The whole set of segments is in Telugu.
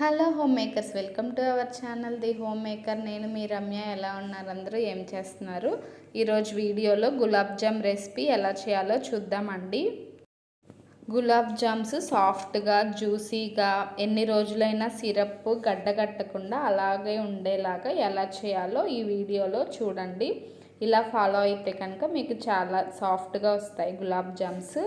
Hello home makers welcome to our channel the home maker నేను మీ రమ్య. ఎలా ఉన్నారు అందరూ? ఏం చేస్తున్నారు? ఈరోజు వీడియోలో గులాబ్ జామ్ రెసిపీ ఎలా చేయాలో చూద్దామండి. గులాబ్ జామ్స్ సాఫ్ట్గా జ్యూసీగా ఎన్ని రోజులైనా సిరప్ గడ్డగట్టకుండా అలాగే ఉండేలాగా ఎలా చేయాలో ఈ వీడియోలో చూడండి. ఇలా ఫాలో అయితే కనుక మీకు చాలా సాఫ్ట్గా వస్తాయి గులాబ్ జామ్స్.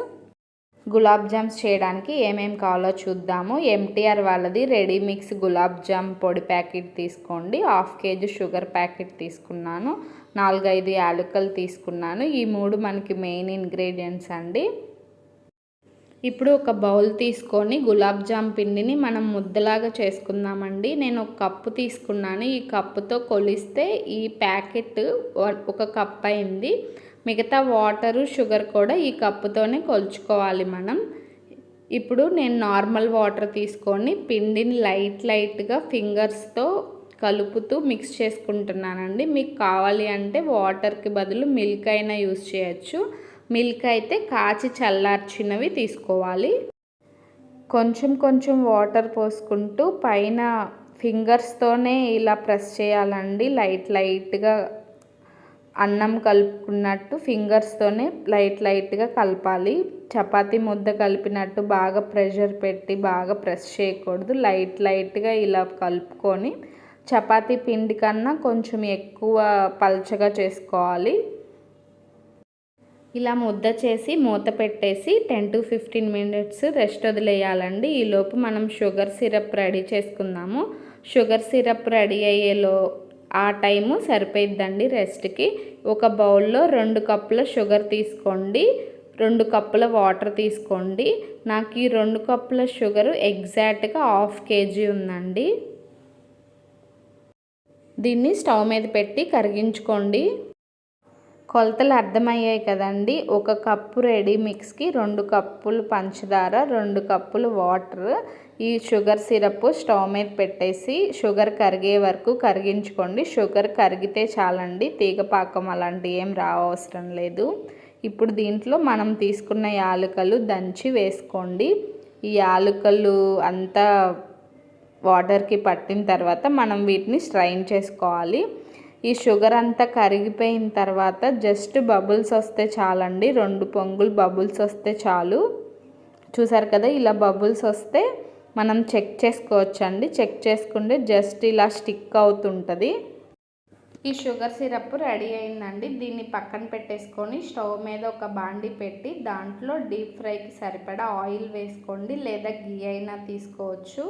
గులాబ్ జామ్స్ చేయడానికి ఏమేమి కావాలో చూద్దాము. ఎంటీఆర్ వాళ్ళది. రెడీ మిక్స్ గులాబ్ జామ్ పొడి ప్యాకెట్ తీసుకోండి. హాఫ్ కేజీ షుగర్ ప్యాకెట్ తీసుకున్నాను. నాలుగైదు యాలకులు తీసుకున్నాను. ఈ మూడు మనకి మెయిన్ ఇంగ్రీడియంట్స్ అండి. ఇప్పుడు ఒక బౌల్ తీసుకొని గులాబ్ జామ్ పిండిని మనం ముద్దలాగా చేసుకుందామండి. నేను ఒక కప్పు తీసుకున్నాను. ఈ కప్పుతో కొలిస్తే ఈ ప్యాకెట్ ఒక కప్ అయింది. మిగతా వాటరు షుగర్ కూడా ఈ కప్పుతోనే కొలుచుకోవాలి మనం. ఇప్పుడు నేను నార్మల్ వాటర్ తీసుకొని పిండిని లైట్ లైట్గా ఫింగర్స్తో కలుపుతూ మిక్స్ చేసుకుంటున్నానండి. మీకు కావాలి అంటే వాటర్కి బదులు మిల్క్ అయినా యూస్ చేయొచ్చు. మిల్క్ అయితే కాచి చల్లార్చినవి తీసుకోవాలి. కొంచెం కొంచెం వాటర్ పోసుకుంటూ పైన ఫింగర్స్తోనే ఇలా ప్రెస్ చేయాలండి. లైట్ లైట్గా అన్నం కలుపుకున్నట్టు ఫింగర్స్తోనే లైట్ లైట్గా కలపాలి. చపాతి ముద్ద కలిపినట్టు బాగా ప్రెషర్ పెట్టి బాగా ప్రెస్ చేయకూడదు. లైట్ లైట్గా ఇలా కలుపుకొని చపాతీ పిండి కన్నా కొంచెం ఎక్కువ పల్చగా చేసుకోవాలి. ఇలా ముద్ద చేసి మూత పెట్టేసి ten to fifteen minutes rest వదిలేయాలండి. ఈలోపు మనం షుగర్ సిరప్ రెడీ చేసుకుందాము. షుగర్ సిరప్ రెడీ అయ్యేలో ఆ టైము సరిపోయిద్దండి రెస్ట్కి. ఒక బౌల్లో రెండు కప్పుల షుగర్ తీసుకోండి రెండు కప్పుల వాటర్ తీసుకోండి. నాకు ఈ రెండు కప్పుల షుగర్ ఎగ్జాక్ట్గా హాఫ్ కేజీ ఉందండి. దీన్ని స్టవ్ మీద పెట్టి కరిగించుకోండి. కొలతలు అర్థమయ్యాయి కదండి. ఒక కప్పు రెడీ మిక్స్కి రెండు కప్పులు పంచదార రెండు కప్పులు వాటర్ ఈ షుగర్ సిరప్ స్టవ్ మీద పెట్టేసి షుగర్ కరిగే వరకు కరిగించుకోండి. షుగర్ కరిగితే చాలండి. తీగ పాకం అలాంటివి ఏం రావసరం లేదు. ఇప్పుడు దీంట్లో మనం తీసుకున్న యాలకలు దంచి వేసుకోండి. ఈ యాలకలు అంతా వాటర్కి పట్టిన తర్వాత మనం వీటిని స్ట్రైన్ చేసుకోవాలి. ఈ షుగర్ అంతా కరిగిపోయిన తర్వాత జస్ట్ బబుల్స్ వస్తే చాలండి. రెండు పొంగులు బబుల్స్ వస్తే చాలు. చూసారు కదా ఇలా బబుల్స్ వస్తే మనం చెక్ చేసుకోవచ్చండి. చెక్ చేసుకుంటే జస్ట్ ఇలా స్టిక్ అవుతుంటుంది. ఈ షుగర్ సిరప్ రెడీ అయిందండి. దీన్ని పక్కన పెట్టేసుకొని స్టవ్ మీద ఒక బాండి పెట్టి దాంట్లో డీప్ ఫ్రైకి సరిపడా ఆయిల్ వేసుకోండి లేదా గీ అయినా తీసుకోవచ్చు.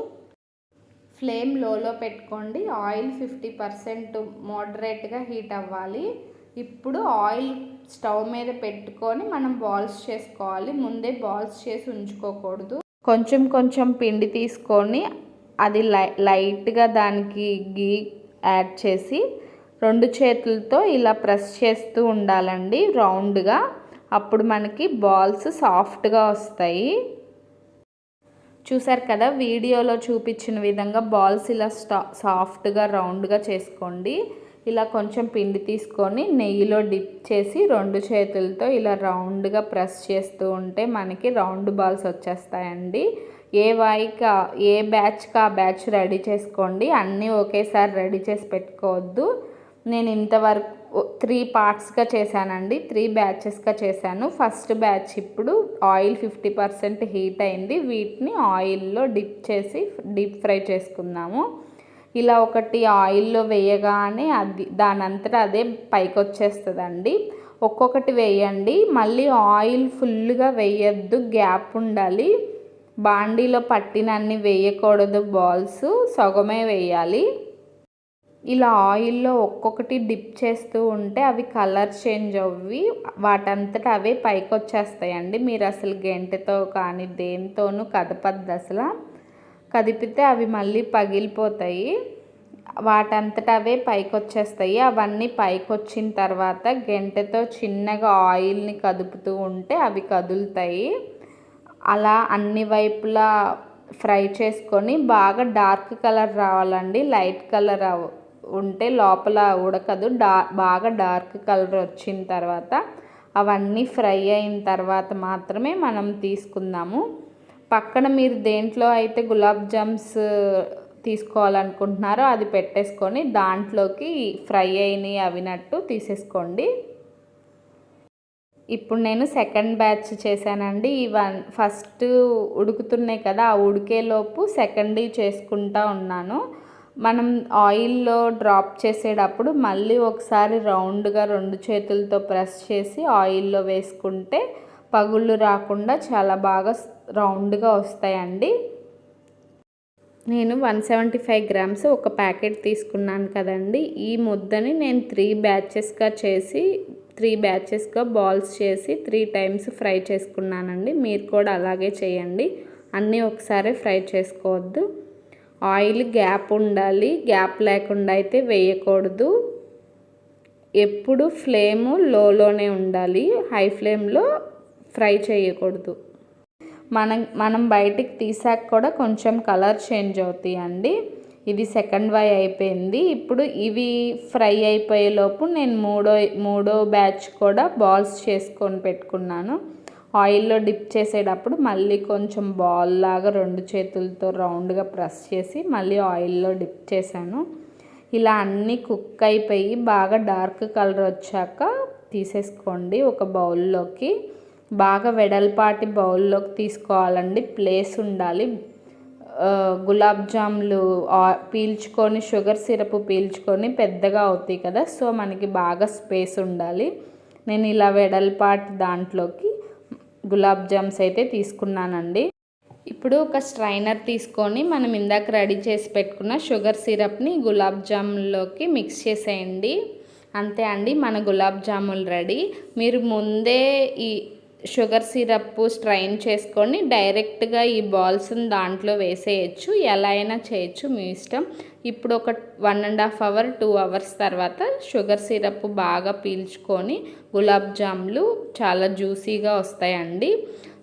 ఫ్లేమ్ లోలో పెట్టుకోండి. ఆయిల్ ఫిఫ్టీ పర్సెంట్ మోడరేట్గా హీట్ అవ్వాలి. ఇప్పుడు ఆయిల్ స్టవ్ మీద పెట్టుకొని మనం బాల్స్ చేసుకోవాలి. ముందే బాల్స్ చేసి ఉంచుకోకూడదు. కొంచెం కొంచెం పిండి తీసుకొని అది లై లైట్గా దానికి గీ యాడ్ చేసి రెండు చేతులతో ఇలా ప్రెస్ చేస్తూ ఉండాలండి రౌండ్గా. అప్పుడు మనకి బాల్స్ సాఫ్ట్గా వస్తాయి. చూసారు కదా వీడియోలో చూపించిన విధంగా బాల్స్ ఇలా సాఫ్ట్గా రౌండ్గా చేసుకోండి. ఇలా కొంచెం పిండి తీసుకొని నెయ్యిలో డిప్ చేసి రెండు చేతులతో ఇలా రౌండ్గా ప్రెస్ చేస్తూ ఉంటే మనకి రౌండ్ బాల్స్ వచ్చేస్తాయండి. ఏ వాయికి ఏ బ్యాచ్కి ఆ బ్యాచ్ రెడీ చేసుకోండి. అన్నీ ఒకేసారి రెడీ చేసి పెట్టుకోవద్దు. నేను ఇంతవరకు త్రీ పార్ట్స్గా చేశానండి. త్రీ బ్యాచెస్గా చేశాను. ఫస్ట్ బ్యాచ్ ఇప్పుడు ఆయిల్ ఫిఫ్టీ పర్సెంట్ హీట్ అయింది. వీటిని ఆయిల్లో డిప్ చేసి డీప్ ఫ్రై చేసుకుందాము. ఇలా ఒకటి ఆయిల్లో వేయగానే అది దానంతట అదే పైకి వచ్చేస్తుందండి. ఒక్కొక్కటి వేయండి. మళ్ళీ ఆయిల్ ఫుల్గా వేయద్దు. గ్యాప్ ఉండాలి. బాండీలో పట్టినన్ని వేయకూడదు బాల్స్. సగమే వేయాలి. ఇలా ఆయిల్లో ఒక్కొక్కటి డిప్ చేస్తూ ఉంటే అవి కలర్ చేంజ్ అవ్వి వాటంతట అవే పైకి వచ్చేస్తాయండి మీరు అసలు గెంటతో కానీ దేనితోనూ కదపద్దు అసలు. కదిపితే అవి మళ్ళీ పగిలిపోతాయి. వాటంతట అవే పైకి వచ్చేస్తాయి అవన్నీ పైకి వచ్చిన తర్వాత గెంటతో చిన్నగా ఆయిల్ని కదుపుతూ ఉంటే అవి కదులుతాయి. అలా అన్ని వైపులా ఫ్రై చేసుకొని బాగా డార్క్ కలర్ రావాలండి. లైట్ కలర్ ఉంటే లోపల ఉడకదు డా బాగా డార్క్ కలర్ వచ్చిన తర్వాత అవన్నీ ఫ్రై అయిన తర్వాత మాత్రమే మనం తీసుకుందాము. పక్కన మీరు దేంట్లో అయితే గులాబ్ జామ్స్ తీసుకోవాలనుకుంటున్నారో అది పెట్టేసుకొని దాంట్లోకి ఫ్రై అయినవి అవినట్టు తీసేసుకోండి. ఇప్పుడు నేను సెకండ్ బ్యాచ్ చేశానండి. ఈ వన్ ఫస్ట్ ఉడుకుతున్నాయి కదా ఆ ఉడికేలోపు సెకండ్ చేసుకుంటా ఉన్నాను. మనం ఆయిల్లో డ్రాప్ చేసేటప్పుడు మళ్ళీ ఒకసారి రౌండ్గా రెండు చేతులతో ప్రెస్ చేసి ఆయిల్లో వేసుకుంటే పగుళ్ళు రాకుండా చాలా బాగా రౌండ్గా వస్తాయండి. నేను వన్ సెవెంటీ ఫైవ్ గ్రామ్స్ ఒక ప్యాకెట్ తీసుకున్నాను కదండి. ఈ ముద్దని నేను త్రీ బ్యాచెస్గా చేసి త్రీ బ్యాచెస్గా బాల్స్ చేసి త్రీ టైమ్స్ ఫ్రై చేసుకున్నానండి. మీరు కూడా అలాగే చేయండి. అన్నీ ఒకసారి ఫ్రై చేసుకోవద్దు. ఆయిల్ గ్యాప్ ఉండాలి. గ్యాప్ లేకుండా అయితే వేయకూడదు. ఎప్పుడు ఫ్లేము లోలోనే ఉండాలి. హై ఫ్లేమ్లో ఫ్రై చేయకూడదు. మనం మనం బయటికి తీసాక కూడా కొంచెం కలర్ చేంజ్ అవుతాయండి. ఇది సెకండ్ వై అయిపోయింది. ఇప్పుడు ఇవి ఫ్రై అయిపోయేలోపు నేను మూడో మూడో బ్యాచ్ కూడా బాల్స్ చేసుకొని పెట్టుకున్నాను. ఆయిల్లో డిప్ చేసేటప్పుడు మళ్ళీ కొంచెం బాల్ లాగా రెండు చేతులతో రౌండ్గా ప్రెస్ చేసి మళ్ళీ ఆయిల్లో డిప్ చేశాను. ఇలా అన్నీ కుక్ అయిపోయి బాగా డార్క్ కలర్ వచ్చాక తీసేసుకోండి ఒక బౌల్లోకి. బాగా వెడల్పాటి బౌల్లోకి తీసుకోవాలండి. ప్లేస్ ఉండాలి. గులాబ్ జాములు పీల్చుకొని షుగర్ సిరప్ పీల్చుకొని పెద్దగా అవుతాయి కదా సో మనకి బాగా స్పేస్ ఉండాలి. నేను ఇలా వెడల్పాటి దాంట్లోకి గులాబ్ జామ్స్ అయితే తీసుకున్నానండి. ఇప్పుడు ఒక స్ట్రైనర్ తీసుకొని మనం ఇందాక రెడీ చేసి పెట్టుకున్న షుగర్ సిరప్ని గులాబ్ జామున్లోకి మిక్స్ చేసేయండి. అంతే అండి మన గులాబ్ జాములు రెడీ. మీరు ముందే ఈ షుగర్ సిరప్ స్ట్రైన్ చేసుకొని డైరెక్ట్గా ఈ బాల్స్ని దాంట్లో వేసేయచ్చు. ఎలా అయినా చేయొచ్చు మీ ఇష్టం. ఇప్పుడు ఒక one and half hour two hours తర్వాత షుగర్ సిరప్ బాగా పీల్చుకొని గులాబ్ జాములు చాలా జ్యూసీగా వస్తాయండి.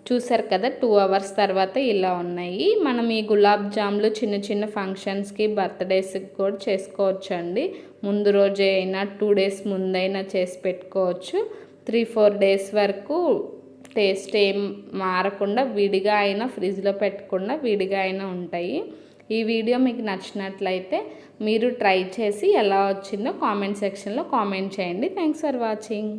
చూసారు కదా టూ అవర్స్ తర్వాత ఇలా ఉన్నాయి. మనం ఈ గులాబ్ జాములు చిన్న చిన్న ఫంక్షన్స్కి బర్త్డేస్కి కూడా చేసుకోవచ్చు అండి ముందు రోజే అయినా టూ డేస్ ముందైనా చేసి పెట్టుకోవచ్చు. త్రీ ఫోర్ డేస్ వరకు టేస్ట్ ఏం మారకుండా విడిగా అయినా ఫ్రిడ్జ్లో పెట్టకుండా విడిగా అయినా ఉంటాయి. ఈ వీడియో మీకు నచ్చినట్లయితే మీరు ట్రై చేసి ఎలా వచ్చిందో కామెంట్ సెక్షన్లో కామెంట్ చేయండి. Thanks for watching